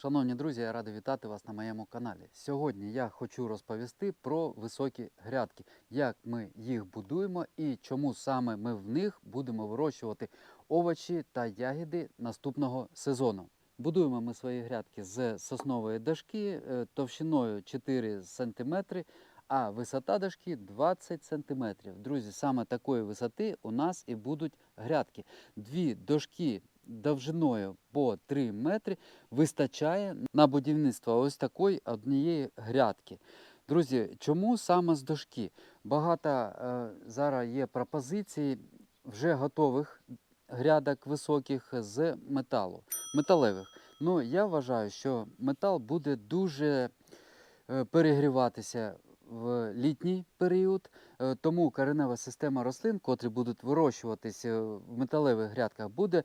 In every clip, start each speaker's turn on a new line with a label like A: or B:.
A: Шановні друзі, я радий вітати вас на моєму каналі. Сьогодні я хочу розповісти про високі грядки, як ми їх будуємо і чому саме ми в них будемо вирощувати овочі та ягіди наступного сезону. Будуємо ми свої грядки з соснової дошки е, товщиною 4 см, а висота дошки 20 см. Друзі, саме такої висоти у нас і будуть грядки. Дві дошки довжиною по 3 метри вистачає на будівництво ось такої однієї грядки. Друзі, чому саме з дошки? Багато е, зараз є пропозицій вже готових грядок високих з металу, металевих. Ну, я вважаю, що метал буде дуже е, перегріватися в літній період, е, тому коренева система рослин, котрі будуть вирощуватися в металевих грядках, буде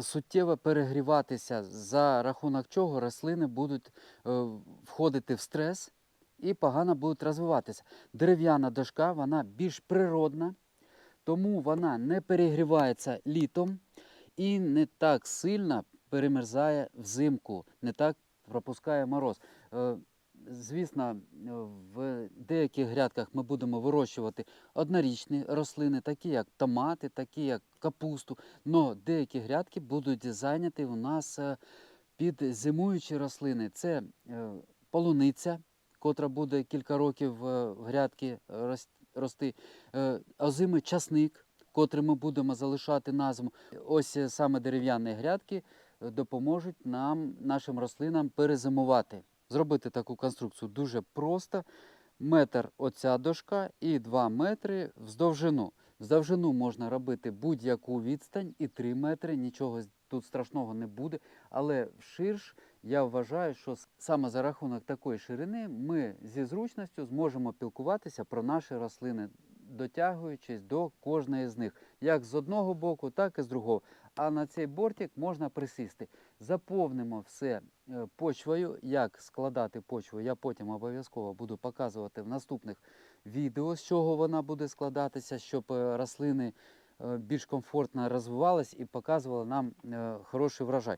A: суттєво перегріватися, за рахунок чого рослини будуть е, входити в стрес і погано будуть розвиватися. Дерев'яна дошка вона більш природна, тому вона не перегрівається літом і не так сильно перемерзає взимку, не так пропускає мороз. Звісно, в деяких грядках ми будемо вирощувати однорічні рослини, такі як томати, такі як капусту. Но деякі грядки будуть зайняті у нас е, під зимуючі рослини. Це е, полуниця, котра буде кілька років е, в грядки рости, озимий часник, котрий ми будемо залишати на зиму. Ось саме дерев'яні грядки допоможуть нам, нашим рослинам перезимувати. Зробити таку конструкцію дуже просто. Метр оця дошка і 2 метри вздовжину. Вздовжину можна робити будь-яку відстань і 3 метри, нічого тут страшного не буде. Але вширш я вважаю, що саме за рахунок такої ширини ми зі зручністю зможемо пілкуватися про наші рослини, дотягуючись до кожної з них, як з одного боку, так і з другого. А на цей бортик можна присісти. Заповнимо все е, почвою. Як складати почву, я потім обов'язково буду показувати в наступних відео, з чого вона буде складатися, щоб е, рослини е, більш комфортно розвивались і показували нам хороший врожай.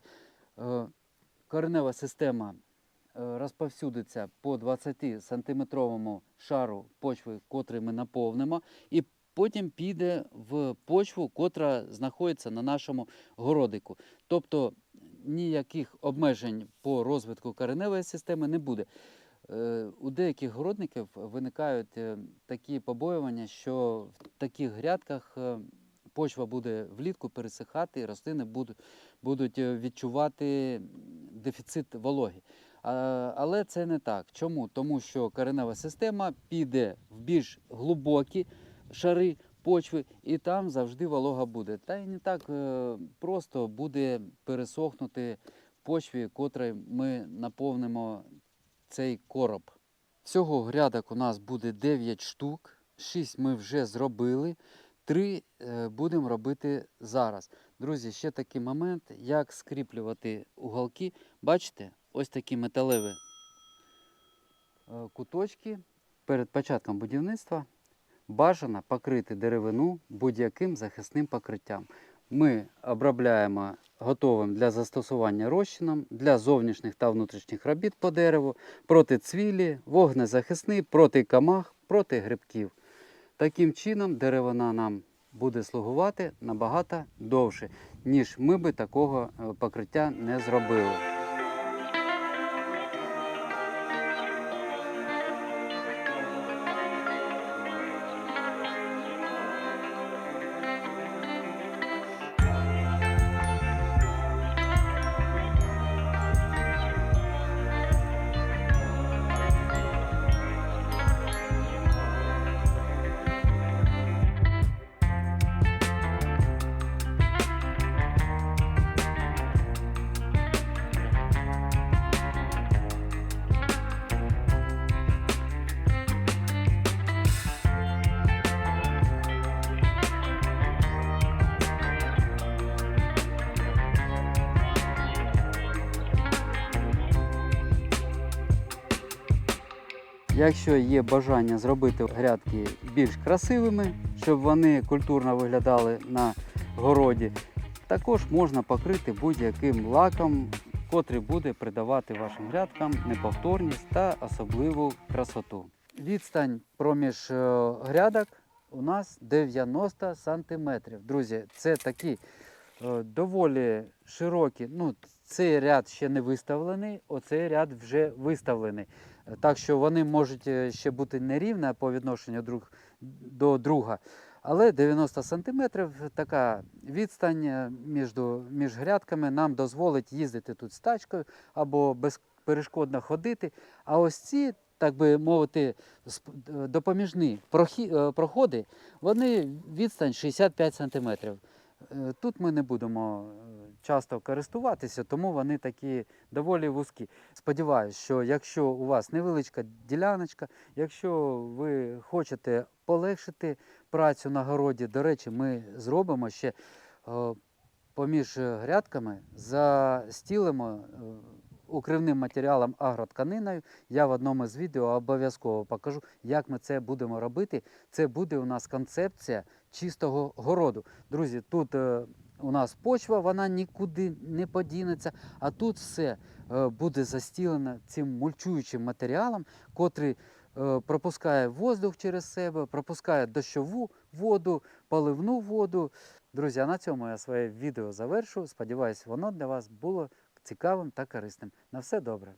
A: Коренева система розповсюдиться по 20 сантиметровому шару почви, котрий ми наповнимо, і потім піде в почву, котра знаходиться на нашому городику. Тобто ніяких обмежень по розвитку кореневої системи не буде. Е, У деяких городників виникають е, такі побоювання, що в таких грядках е, почва буде влітку пересихати, і рослини будуть, відчувати дефіцит вологи. Але це не так. Чому? Тому що коренева система піде в більш глибокі шари почви, і там завжди волога буде. Та й не так е, просто буде пересохнути в почві, котрою ми наповнимо цей короб. Всього грядок у нас буде 9 штук, 6 ми вже зробили, 3 будемо робити зараз. Друзі, ще такий момент, як скріплювати уголки. Бачите, ось такі металеві е, куточки перед початком будівництва бажано покрити деревину будь-яким захисним покриттям. Ми обробляємо готовим для застосування розчином для зовнішніх та внутрішніх робіт по дереву, проти цвілі, вогнезахисний, проти камах, проти грибків. Таким чином деревина нам буде слугувати набагато довше, ніж ми би такого е, покриття не зробили. Якщо є бажання зробити грядки більш красивими, щоб вони культурно виглядали на городі, також можна покрити будь-яким лаком, котрий буде придавати вашим грядкам неповторність та особливу красоту. Відстань проміж е, грядок у нас 90 сантиметрів. Друзі, це такі е, доволі широкі. Ну, цей ряд ще не виставлений, оцей ряд вже виставлений. Так що вони можуть е, ще бути нерівні по відношенню друг до друга. Але 90 сантиметрів така відстань е, між, між грядками нам дозволить їздити тут з тачкою або безперешкодно ходити. А ось ці, так би мовити, е, допоміжні проходи, вони відстань 65 сантиметрів. Е, Тут ми не будемо е, часто користуватися, тому вони такі доволі вузькі. Сподіваюсь, що якщо у вас невеличка діляночка, якщо ви хочете полегшити працю на городі, до речі, ми зробимо ще е, поміж грядками, застілимо укривним матеріалом агротканиною. Я в одному з відео обов'язково покажу, як ми це будемо робити. Це буде у нас концепція чистого городу. Друзі, тут е, у нас почва, вона нікуди не подінеться, а тут все е, буде застілено цим мульчуючим матеріалом, котрий е, пропускає воздух через себе, пропускає дощову воду, поливну воду. Друзі, а на цьому я своє відео завершу. Сподіваюсь, воно для вас було цікавим та корисним. На все добре.